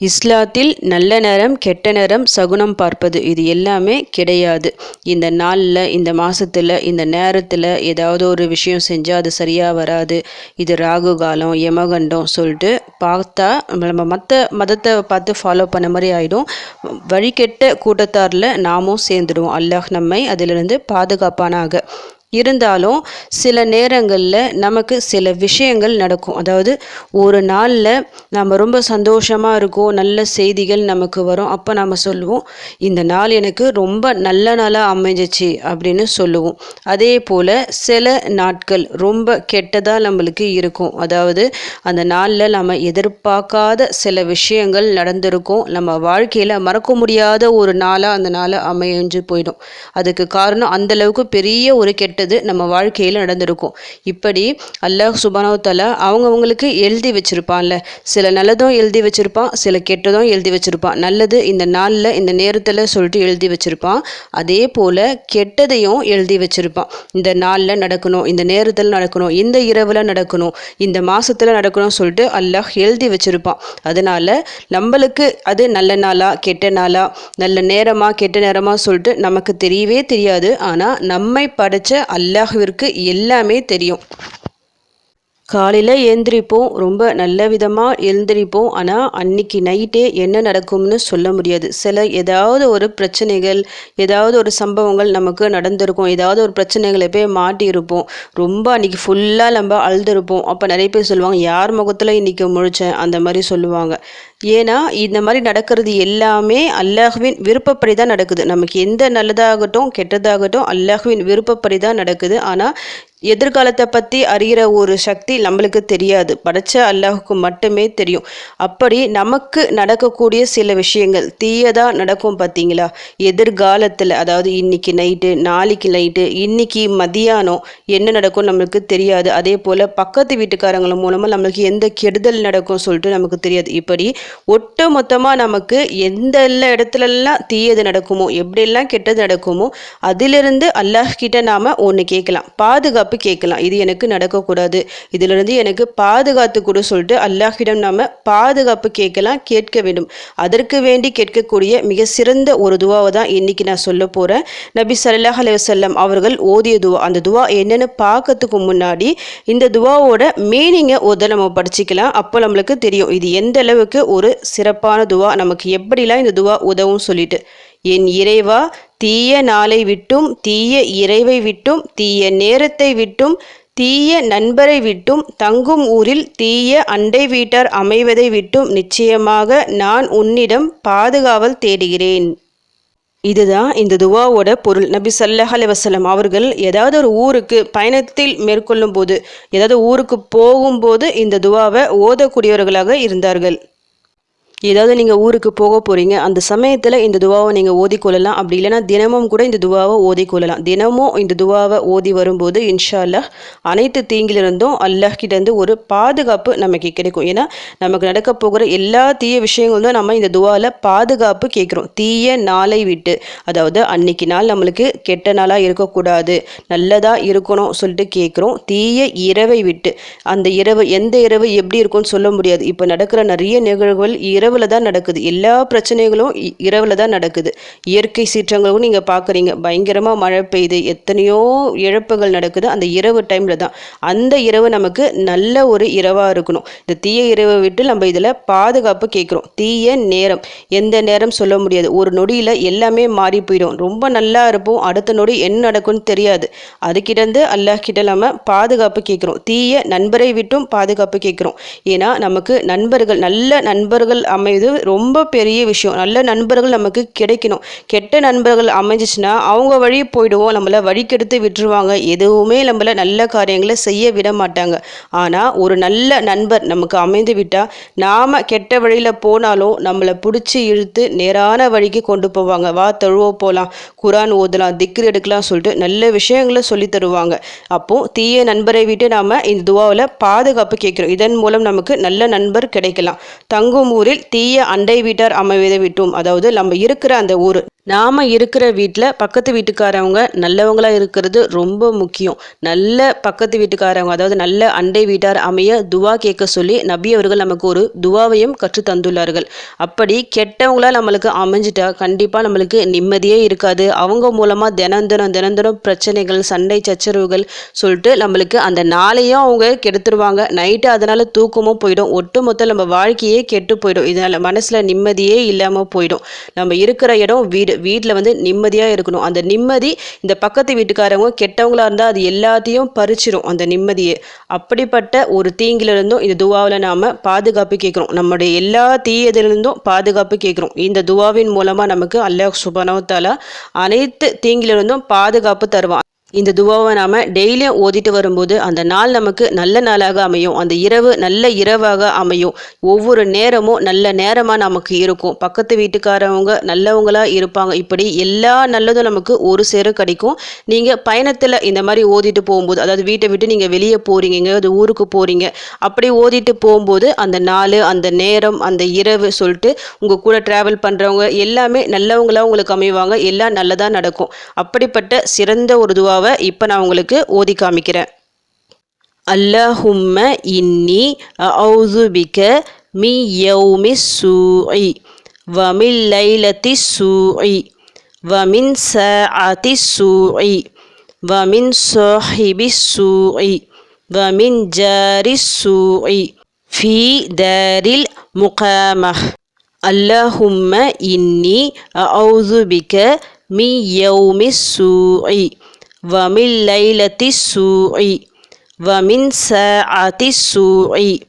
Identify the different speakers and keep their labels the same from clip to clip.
Speaker 1: இஸ்லாத்தில் நல்ல நேரம் கெட்ட நேரம் சகுனம் பார்ப்பது இது எல்லாமே கிடையாது. இந்த நாளில் இந்த மாதத்தில் இந்த நேரத்தில் ஏதாவது ஒரு விஷயம் செஞ்சால் அது சரியாக வராது. இது ராகு காலம் யமகண்டம் சொல்லிட்டு பார்த்தா நம்ம மற்ற மதத்தை பார்த்து ஃபாலோ பண்ண மாதிரி ஆகிடும் வழிகெட்ட கூட்டத்தாரில் நாமும் சேர்ந்துடுவோம். அல்லாஹ் நம்மை அதிலிருந்து பாதுகாப்பானாக. இருந்தாலும் சில நேரங்களில் நமக்கு சில விஷயங்கள் நடக்கும். அதாவது ஒரு நாளில் நம்ம ரொம்ப சந்தோஷமாக இருக்கோம் நல்ல செய்திகள் நமக்கு வரும். அப்போ நம்ம சொல்லுவோம் இந்த நாள் எனக்கு ரொம்ப நல்ல நாளாக அமைஞ்சிச்சு அப்படின்னு சொல்லுவோம். அதே போல் சில நாட்கள் ரொம்ப கெட்டதாக நம்மளுக்கு இருக்கும். அதாவது அந்த நாளில் நம்ம எதிர்பார்க்காத சில விஷயங்கள் நடந்திருக்கும். நம்ம வாழ்க்கையில் மறக்க முடியாத ஒரு நாளாக அந்த நாளை அமைஞ்சு போயிடும். அதுக்கு காரணம் அந்தளவுக்கு பெரிய ஒரு கெட்ட கெட்டது நம்ம வாழ்க்கையில் நடந்திருக்கும். இப்படி அல்லாஹ் சுபானவத்தால அவங்கவுங்களுக்கு எழுதி வச்சிருப்பான்ல. சில நல்லதும் எழுதி வச்சிருப்பான் சில கெட்டதும் எழுதி வச்சிருப்பான். நல்லது இந்த நாளில் இந்த நேரத்தில் சொல்லிட்டு எழுதி வச்சிருப்பான். அதே போல் கெட்டதையும் எழுதி வச்சிருப்பான். இந்த நாளில் நடக்கணும் இந்த நேரத்தில் நடக்கணும் இந்த இரவில் நடக்கணும் இந்த மாதத்தில் நடக்கணும்னு சொல்லிட்டு அல்லாஹ் எழுதி வச்சிருப்பான். அதனால் நம்மளுக்கு அது நல்ல நாளா கெட்ட நாளா நல்ல நேரமா கெட்ட நேரமா சொல்லிட்டு நமக்கு தெரியவே தெரியாது. ஆனால் நம்மை படைச்ச அல்லாஹுவிற்கு எல்லாமே தெரியும். காலையில் எழுந்திரிப்போம் ரொம்ப நல்ல விதமாக எழுந்திரிப்போம். ஆனால் அன்னைக்கு நைட்டே என்ன நடக்கும்னு சொல்ல முடியாது. சில ஏதாவது ஒரு பிரச்சனைகள் ஏதாவது ஒரு சம்பவங்கள் நமக்கு நடந்திருக்கும். ஏதாவது ஒரு பிரச்சனைகளை போய் மாட்டியிருப்போம். ரொம்ப அன்றைக்கி ஃபுல்லாக நம்ம அழுதுருப்போம். அப்போ நிறைய பேர் சொல்லுவாங்க யார் முகத்தில் இன்றைக்கி முழிச்சேன்? அந்த மாதிரி சொல்லுவாங்க. ஏன்னா இந்த மாதிரி நடக்கிறது எல்லாமே அல்லாஹுவின் விருப்பப்படி தான் நடக்குது. நமக்கு எந்த நல்லதாகட்டும் கெட்டதாகட்டும் அல்லாஹுவின் விருப்பப்படி தான் நடக்குது. ஆனால் எதிர்காலத்தை பற்றி அறிகிற ஒரு சக்தி நம்மளுக்கு தெரியாது. படைச்ச அல்லாஹுக்கு மட்டுமே தெரியும். அப்படி நமக்கு நடக்கக்கூடிய சில விஷயங்கள் தீயதாக நடக்கும் பார்த்தீங்களா எதிர்காலத்தில் அதாவது இன்னைக்கு நைட்டு நாளைக்கு நைட்டு இன்னைக்கு மதியானம் என்ன நடக்கும் நம்மளுக்கு தெரியாது. அதே போல் பக்கத்து வீட்டுக்காரங்கள மூலமாக நம்மளுக்கு எந்த கெடுதல் நடக்கும் சொல்லிட்டு நமக்கு தெரியாது. இப்படி ஒட்டு மொத்தமாக நமக்கு எந்த எல்லா இடத்துலலாம் தீயது நடக்குமோ எப்படியெல்லாம் கெட்டது நடக்குமோ அதிலிருந்து அல்லாஹ் கிட்ட நாம் ஒன்று கேட்கலாம். பாதுகாப்பு கேட்கலாம். இது எனக்கு நடக்கக்கூடாது. இதிலிருந்து எனக்கு பாதுகாத்து கொடு சொல்லிட்டு அல்லாஹிடம் நாம் பாதுகாப்பு கேட்கலாம் கேட்க வேண்டும். அதற்கு வேண்டி கேட்கக்கூடிய மிக சிறந்த ஒரு துவாவை தான் இன்னைக்கு நான் சொல்ல போகிறேன் நபி சல்லாஹ் அலைவசல்லம் அவர்கள் ஓதிய துவா. அந்த துவா என்னென்னு பார்க்கறதுக்கு முன்னாடி இந்த துவாவோட மீனிங்கை ஓத நம்ம படிச்சுக்கலாம். அப்போ நம்மளுக்கு தெரியும். இது எந்த அளவுக்கு ஒரு சிறப்பான துவா. நமக்கு எப்படிலாம் இந்த துவா உதவும் சொல்லிட்டு. என் இறைவா தீய நாளை விட்டும் தீய இறைவை விட்டும் தீய நேரத்தை விட்டும் தீய நண்பரை விட்டும் தங்கும் ஊரில் தீய அண்டை வீட்டார் அமைவதை விட்டும் நிச்சயமாக நான் உன்னிடம் பாதுகாவல் தேடுகிறேன். இதுதான் இந்த துவாவோட பொருள். நபி சல்லாஹ் அலுவலம் அவர்கள் ஏதாவது ஒரு ஊருக்கு பயணத்தில் மேற்கொள்ளும் போது ஏதாவது ஊருக்கு போகும்போது இந்த துவாவை ஓதக்கூடியவர்களாக இருந்தார்கள். ஏதாவது நீங்கள் ஊருக்கு போக போகிறீங்க அந்த சமயத்தில் இந்த துவாவை நீங்கள் ஓதிக்கொள்ளலாம் அப்படி இல்லைனா தினமும் கூட இந்த துவாவை ஓதிக்கொள்ளலாம் தினமும் இந்த துவாவை ஓதி வரும்போது இன்ஷா அல்லாஹ் அனைத்து தீங்கிலிருந்தும் அல்லாஹ் கிட்டேருந்து ஒரு பாதுகாப்பு நமக்கு கிடைக்கும். ஏன்னா நமக்கு நடக்க போகிற எல்லா தீய விஷயங்களும் நம்ம இந்த துவாவில் பாதுகாப்பு கேட்குறோம். தீய நாளை விட்டு. அதாவது அன்னைக்கு நாள் நம்மளுக்கு கெட்ட நாளாக இருக்கக்கூடாது. நல்லதாக இருக்கணும் சொல்லிட்டு கேட்குறோம். தீய இரவை விட்டு. அந்த இரவு எந்த இரவு எப்படி இருக்கும்னு சொல்ல முடியாது. இப்போ நடக்கிற நிறைய நிகழ்வுகள் இரவு இரவில் தான் நடக்குது. எல்லா பிரச்சனைகளும் இரவில் தான் நடக்குது. இயற்கை சீற்றங்களும் நீங்கள் பார்க்குறீங்க பயங்கரமாக மழை பெய்யுது எத்தனையோ இழப்புகள் நடக்குது அந்த இரவு டைமில் தான் அந்த இரவு நமக்கு நல்ல ஒரு இரவாக இருக்கணும். இந்த தீய இரவை விட்டு நம்ம இதில் பாதுகாப்பு கேட்குறோம் தீய நேரம். எந்த நேரம் சொல்ல முடியாது. ஒரு நொடியில் எல்லாமே மாறி போயிடும். ரொம்ப நல்லா இருப்போம். அடுத்த நொடி என்ன நடக்கும்னு தெரியாது. அதுக்கிட்டேருந்து அல்லாஹ் கிட்ட நம்ம பாதுகாப்பு கேட்குறோம் தீய நண்பரை விட்டும் பாதுகாப்பு கேட்குறோம் ஏன்னா நமக்கு நண்பர்கள் நல்ல நண்பர்கள் அமைது ரொம்ப பெரிய விஷயம். நல்ல நண்பர்கள் நமக்கு கிடைக்கணும். கெட்ட நண்பர்கள் அமைஞ்சிச்சுன்னா அவங்க வழி போயிடுவோம். நம்மளை வழிக்கெடுத்து விட்டுருவாங்க. எதுவுமே நம்மளை நல்ல காரியங்களை செய்ய விட மாட்டாங்க. ஆனால் ஒரு நல்ல நண்பர் நமக்கு அமைந்து விட்டால் நாம் கெட்ட வழியில் போனாலும் நம்மளை பிடிச்சி இழுத்து நேரான வழிக்கு கொண்டு போவாங்க. வா தழுவோ போகலாம் குரான் ஓதலாம் திக்ரு எடுக்கலாம் சொல்லிட்டு நல்ல விஷயங்களை சொல்லி தருவாங்க. அப்போ தீய நண்பரை விட்டு நாம் இந்த துவாவில் பாதுகாப்பு கேட்குறோம். இதன் மூலம் நமக்கு நல்ல நண்பர் கிடைக்கலாம். தங்கும் ஊரில் தீய அண்டை வீட்டார் அமைவதை விட்டோம். அதாவது நம்ம இருக்கிற அந்த ஊர் நாம் இருக்கிற வீட்டில் பக்கத்து வீட்டுக்காரவங்க நல்லவங்களாக இருக்கிறது ரொம்ப முக்கியம். நல்ல பக்கத்து வீட்டுக்காரவங்க அதாவது நல்ல அண்டை வீட்டார் அமைய துவா கேட்க சொல்லி நபி அவர்கள் நமக்கு ஒரு துவாவையும் கற்று தந்துள்ளார்கள். அப்படி கெட்டவங்களா நம்மளுக்கு அமைஞ்சிட்டா கண்டிப்பாக நம்மளுக்கு நிம்மதியே இருக்காது. அவங்க மூலமாக தினம் தினம் தினம் தினம் பிரச்சனைகள் சண்டை சச்சரவுகள் சொல்லிட்டு நம்மளுக்கு அந்த நாளையும் அவங்க கெடுத்துருவாங்க. நைட்டு அதனால் தூக்கமும் போயிடும். ஒட்டு மொத்தம் நம்ம வாழ்க்கையே கெட்டு போயிடும். இதனால் மனசில் நிம்மதியே இல்லாமல் போயிடும். நம்ம இருக்கிற இடம் வீடு. வீட்டில் வந்து நிம்மதியாக இருக்கணும். அந்த நிம்மதி இந்த பக்கத்து வீட்டுக்காரவங்க கெட்டவங்களாக இருந்தால் அது எல்லாத்தையும் பறிச்சிடும் அந்த நிம்மதியை. அப்படிப்பட்ட ஒரு தீங்கிலிருந்தும் இந்த துவாவில் நாம் பாதுகாப்பு கேட்குறோம். நம்முடைய எல்லா தீயதிலிருந்தும் பாதுகாப்பு கேட்குறோம். இந்த துவாவின் மூலமாக நமக்கு அல்லாஹ் சுபனவத்தாலா அனைத்து தீங்கிலிருந்தும் பாதுகாப்பு தருவான். இந்த துவாவை நாம் டெய்லியும் ஓதிட்டு வரும்போது அந்த நாள் நமக்கு நல்ல நாளாக அமையும். அந்த இரவு நல்ல இரவாக அமையும். ஒவ்வொரு நேரமும் நல்ல நேரமாக நமக்கு இருக்கும். பக்கத்து வீட்டுக்காரவங்க நல்லவங்களாக இருப்பாங்க. இப்படி எல்லா நல்லதும் நமக்கு ஒரு சேர கிடைக்கும். நீங்கள் பயணத்தில் இந்த மாதிரி ஓதிட்டு போகும்போது அதாவது வீட்டை விட்டு நீங்கள் வெளியே போகிறீங்க எங்கேயாவது ஊருக்கு போகிறீங்க அப்படி ஓதிட்டு போகும்போது அந்த நாள் அந்த நேரம் அந்த இரவு சொல்லிட்டு உங்கள் கூட ட்ராவல் பண்ணுறவங்க எல்லாமே நல்லவங்களாக உங்களுக்கு அமைவாங்க. எல்லாம் நல்லதாக நடக்கும். அப்படிப்பட்ட சிறந்த ஒரு துவாவை துவாவை இப்போ நான் உங்களுக்கு ஓதி காமிக்கிறேன் அல்லாஹும்ம இன்னி அவுதுபிக்க மி யௌமி சூஇ வமில் லைலத்தி சூஇ வமின் சாஅத்தி சூஇ வமின் சாஹிபி சூஇ வமின் ஜாரி சூஇ في دار المقامة اللهم إني أعوذ بك من يوم السوء ومن ليلة السوء ومن ساعة السوء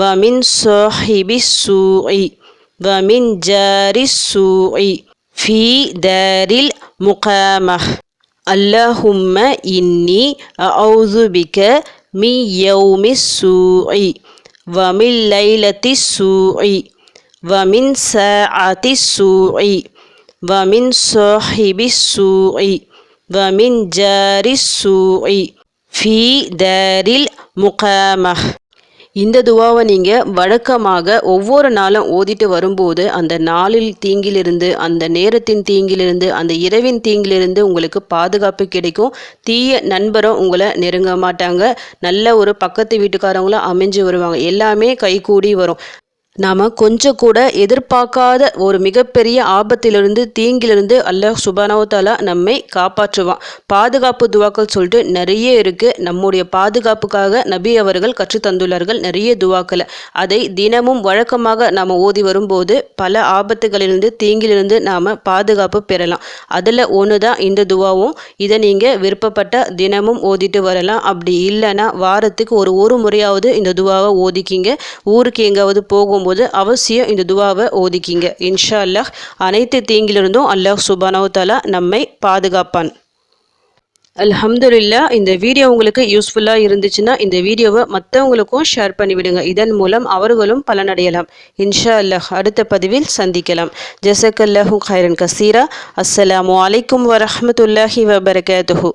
Speaker 1: ومن صاحب السوء ومن جار السوء في دار المقامة. اللهم إني أعوذ بك من يوم السوء ومن ليلة السوء ومن ساعة السوء ومن صاحب السوء. ومن جار السوء في دار المقامة இந்த துவாவை நீங்கள் வழக்கமாக ஒவ்வொரு நாளும் ஓதிட்டு வரும்போது அந்த நாளில் தீங்கிலிருந்து அந்த நேரத்தின் தீங்கிலிருந்து அந்த இரவின் தீங்கிலிருந்து உங்களுக்கு பாதுகாப்பு கிடைக்கும் தீய நண்பரும் உங்களை நெருங்க மாட்டாங்க நல்ல ஒரு பக்கத்து வீட்டுக்காரங்களும் அமைஞ்சு வருவாங்க எல்லாமே கைகூடி வரும் நாம் கொஞ்சம் கூட எதிர்பார்க்காத ஒரு மிகப்பெரிய ஆபத்திலிருந்து தீங்கிலிருந்து அல்லாஹ் சுபானவத்தாலா நம்மை காப்பாற்றுவான். பாதுகாப்பு துவாக்கள் சொல்லிட்டு நிறைய இருக்குது நம்முடைய பாதுகாப்புக்காக நபி அவர்கள் கற்றுத்தந்துள்ளார்கள் நிறைய துவாக்களை. அதை தினமும் வழக்கமாக நாம் ஓதி வரும்போது பல ஆபத்துகளிலிருந்து தீங்கிலிருந்து நாம் பாதுகாப்பு பெறலாம். அதில் ஒன்று தான் இந்த துவாவும். இதை நீங்கள் விருப்பப்பட்ட தினமும் ஓதிட்டு வரலாம். அப்படி இல்லைன்னா வாரத்துக்கு ஒரு ஒரு முறையாவது இந்த துவாவை ஓதிக்கிங்க. ஊருக்கு எங்காவது போகும் போகும்போது போது அவசியம் இந்த துவாவை ஓதிக்கிங்க. இன்ஷா அல்லாஹ் அனைத்து தீங்கிலிருந்தும் அல்லாஹ் சுபானோ தலா நம்மை பாதுகாப்பான். அல்ஹம்துலில்லா இந்த வீடியோ உங்களுக்கு யூஸ்ஃபுல்லாக இருந்துச்சுன்னா இந்த வீடியோவை மற்றவங்களுக்கும் ஷேர் பண்ணிவிடுங்க. இதன் மூலம் அவர்களும் பலனடையலாம். இன்ஷா அல்லாஹ் அடுத்த பதிவில் சந்திக்கலாம். ஜசக் அல்லாஹூ ஹைரன் கசீரா. அஸ்ஸலாமு அலைக்கும் வரமத்துல்லாஹி வபரகாத்துஹூ.